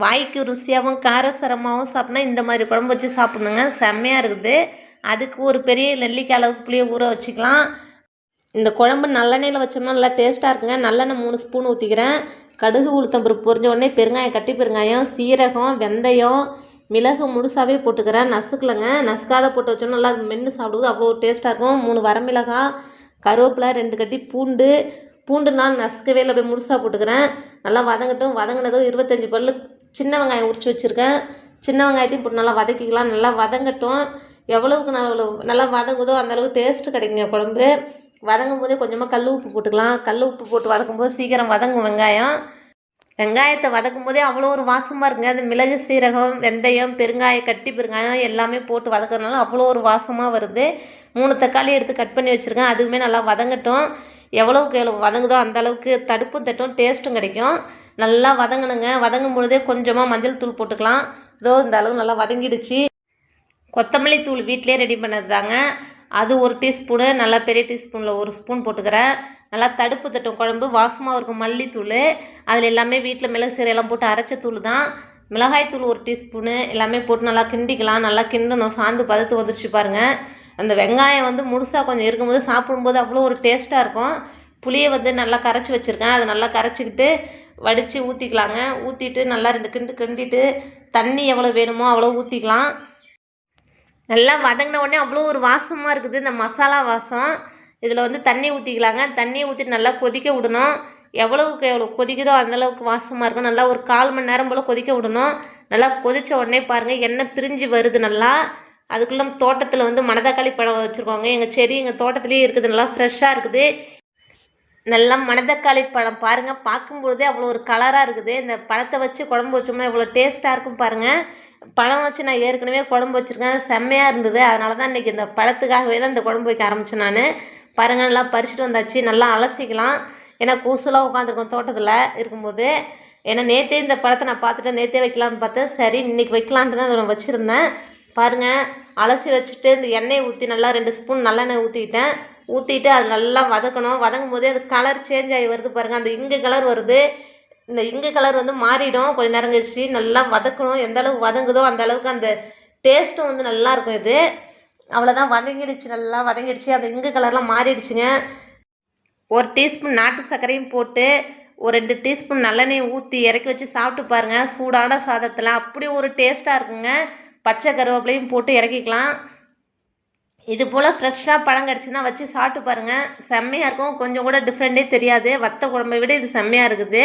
வாய்க்கு ருசியாகவும் காரசரமாகவும் சாப்பிட்னா இந்த மாதிரி குழம்பு வச்சு சாப்பிட்ணுங்க செம்மையாக இருக்குது. அதுக்கு ஒரு பெரிய நெல்லிக்காய் அளவுக்கு புளியை ஊற வச்சுக்கலாம். இந்த குழம்பு நல்லெண்ணெயில் வச்சோம்னா நல்லா டேஸ்ட்டாக இருக்குங்க. நல்லெண்ணெய் மூணு ஸ்பூன் ஊற்றிக்கிறேன் கடுகு உளுத்தம்பருப்பு பொரிஞ்ச உடனே பெருங்காயம் கட்டி பெருங்காயம் சீரகம் வெந்தயம் மிளகு முழுசாவே போட்டுக்கிறேன். நசுக்கலைங்க. நசுக்காத போட்டு வச்சோம்னா நல்லா மென்று சாப்பிடுவது அவ்வளோ ஒரு டேஸ்ட்டாக இருக்கும். மூணு வரமிளகாய் கருவேப்பிலை ரெண்டு கட்டி பூண்டு. பூண்டு நான் நசுக்கவே இல்லை. அப்படியே முழுசாக போட்டுக்கிறேன். நல்லா வதங்கட்டும். வதங்கினதும் இருபத்தஞ்சி பல்லு சின்ன வெங்காயம் உரிச்சு வச்சுருக்கேன். சின்ன வெங்காயத்தையும் போட்டு நல்லா வதக்கிக்கலாம். நல்லா வதங்கட்டும். எவ்வளவுக்கு நல்ல நல்லா வதங்குதோ அந்த அளவுக்கு டேஸ்ட்டு கிடைக்குங்க குழம்பு. வதங்கும் போதே கொஞ்சமாக கல் உப்பு போட்டுக்கலாம். கல் உப்பு போட்டு வதக்கும் போது சீக்கிரம் வதங்கும் வெங்காயம். வெங்காயத்தை வதக்கும் போதே அவ்வளோ ஒரு வாசமாக இருக்குங்க. அது மிளகு சீரகம் வெந்தயம் பெருங்காயம் கட்டி பெருங்காயம் எல்லாமே போட்டு வதக்கறதுனால அவ்வளோ ஒரு வாசமாக வருது. மூணு தக்காளி எடுத்து கட் பண்ணி வச்சுருக்கேன். அதுவுமே நல்லா வதங்கட்டும். எவ்வளோக்கு எவ்வளோ வதங்குதோ அந்தளவுக்கு தடுப்பும் தட்டும் டேஸ்ட்டும் கிடைக்கும். நல்லா வதங்கணுங்க. வதங்கும் பொழுதே கொஞ்சமாக மஞ்சள் தூள் போட்டுக்கலாம். இதோ இந்த அளவு நல்லா வதங்கிடுச்சு. கொத்தமல்லி தூள் வீட்டிலே ரெடி பண்ணது தாங்க அது ஒரு டீஸ்பூனு நல்லா பெரிய டீஸ்பூனில் ஒரு ஸ்பூன் போட்டுக்கிறேன். நல்லா தடுப்பு தட்டும் குழம்பு வாசமாக இருக்கும் மல்லித்தூள். அதில் எல்லாமே வீட்டில் மிளகு சீரையெல்லாம் போட்டு அரைச்ச தூள் தான் மிளகாய் தூள் ஒரு டீஸ்பூனு எல்லாமே போட்டு நல்லா கிண்டிக்கலாம். நல்லா கிண்டணும். சாந்து பதத்து வந்துருச்சு பாருங்கள் அந்த வெங்காயம் வந்து முழுசாக கொஞ்சம் இருக்கும்போது சாப்பிடும்போது அவ்வளோ ஒரு டேஸ்ட்டாக இருக்கும். புளியை வந்து நல்லா கரைச்சி வச்சுருக்கேன். அதை நல்லா கரைச்சிக்கிட்டு வடித்து ஊற்றிக்கலாங்க ஊற்றிட்டு நல்லா ரெண்டு கிண்டு கிண்டிட்டு தண்ணி எவ்வளோ வேணுமோ அவ்வளோ ஊற்றிக்கலாம் நல்லா வதங்கின உடனே அவ்வளோ ஒரு வாசமாக இருக்குது இந்த மசாலா வாசம். இதில் வந்து தண்ணி ஊற்றிக்கலாங்க தண்ணி ஊற்றிட்டு நல்லா கொதிக்க விடணும். எவ்வளவுக்கு எவ்வளோ கொதிக்குதோ அந்தளவுக்கு வாசமாக இருக்கும் நல்லா ஒரு கால் மணி நேரம் போல் கொதிக்க விடணும். நல்லா கொதித்த உடனே பாருங்கள் எண்ணெய் பிரிஞ்சு வருது நல்லா. அதுக்குள்ள தோட்டத்தில் வந்து மணத்தக்காளி பழம் வச்சுருக்கோங்க. எங்கள் செடி எங்கள் தோட்டத்துலேயே இருக்குது. நல்லா ஃப்ரெஷ்ஷாக இருக்குது. நல்லா மணத்தக்காளி பழம் பாருங்கள் பார்க்கும்பொழுதே அவ்வளோ ஒரு கலராக இருக்குது. இந்த பழத்தை வச்சு குழம்பு வச்சோம்னா இவ்வளோ டேஸ்ட்டாக இருக்கும் பாருங்கள் பழம் வச்சு நான் ஏற்கனவே குழம்பு வச்சுருக்கேன். செம்மையாக இருந்தது. அதனால தான் இன்றைக்கி இந்த பழத்துக்காகவே தான் இந்த குழம்பு வைக்க ஆரம்பித்தேன் நான். பாருங்கள் நல்லா பறிச்சுட்டு வந்தாச்சு. நல்லா அலசிக்கலாம். ஏன்னா கூசுலாம் உட்காந்துருக்கோம் தோட்டத்தில் இருக்கும்போது. ஏன்னா நேற்றே இந்த பழத்தை நான் பார்த்துட்டு நேற்றே வைக்கலான்னு பார்த்தேன். சரி இன்றைக்கி வைக்கலான்ட்டு தான் நான் வச்சுருந்தேன். பாருங்கள் அலசி வச்சுட்டு இந்த எண்ணெயை ஊற்றி நல்லா ரெண்டு ஸ்பூன் நல்லெண்ணெய் ஊற்றிக்கிட்டேன் ஊற்றிட்டு அது நல்லா வதக்கணும். வதங்கும் போதே அது கலர் சேஞ்ச் ஆகி வருது பாருங்கள் அந்த இங்கு கலர் வருது. இந்த இங்கு கலர் வந்து மாறிடும். கொஞ்ச நேரம் கழிச்சு நல்லா வதக்கணும். எந்த அளவுக்கு வதங்குதோ அந்த அளவுக்கு அந்த டேஸ்ட்டும் வந்து நல்லாயிருக்கும் இது. அவ்வளோதான் வதங்கிடுச்சு. நல்லா வதங்கிடுச்சு. அந்த இங்கு கலர்லாம் மாறிடுச்சுங்க. ஒரு டீஸ்பூன் நாட்டு சர்க்கரையும் போட்டு ஒரு ரெண்டு டீஸ்பூன் நல்லெண்ணெய் ஊற்றி இறக்கி வச்சு சாப்பிட்டு பாருங்கள் சூடான சாதத்தில். அப்படி ஒரு டேஸ்ட்டாக இருக்குங்க. பச்சை கருவேப்பிலையும் போட்டு இறக்கிக்கலாம். இது போல் ஃப்ரெஷ்ஷாக பழம் கிடச்சின்னா வச்சு சாப்பிட்டு பாருங்கள் செம்மையாக இருக்கும். கொஞ்சம் கூட டிஃப்ரெண்ட்டே தெரியாது. வத்த குழம்பை விட இது செம்மையாக இருக்குது.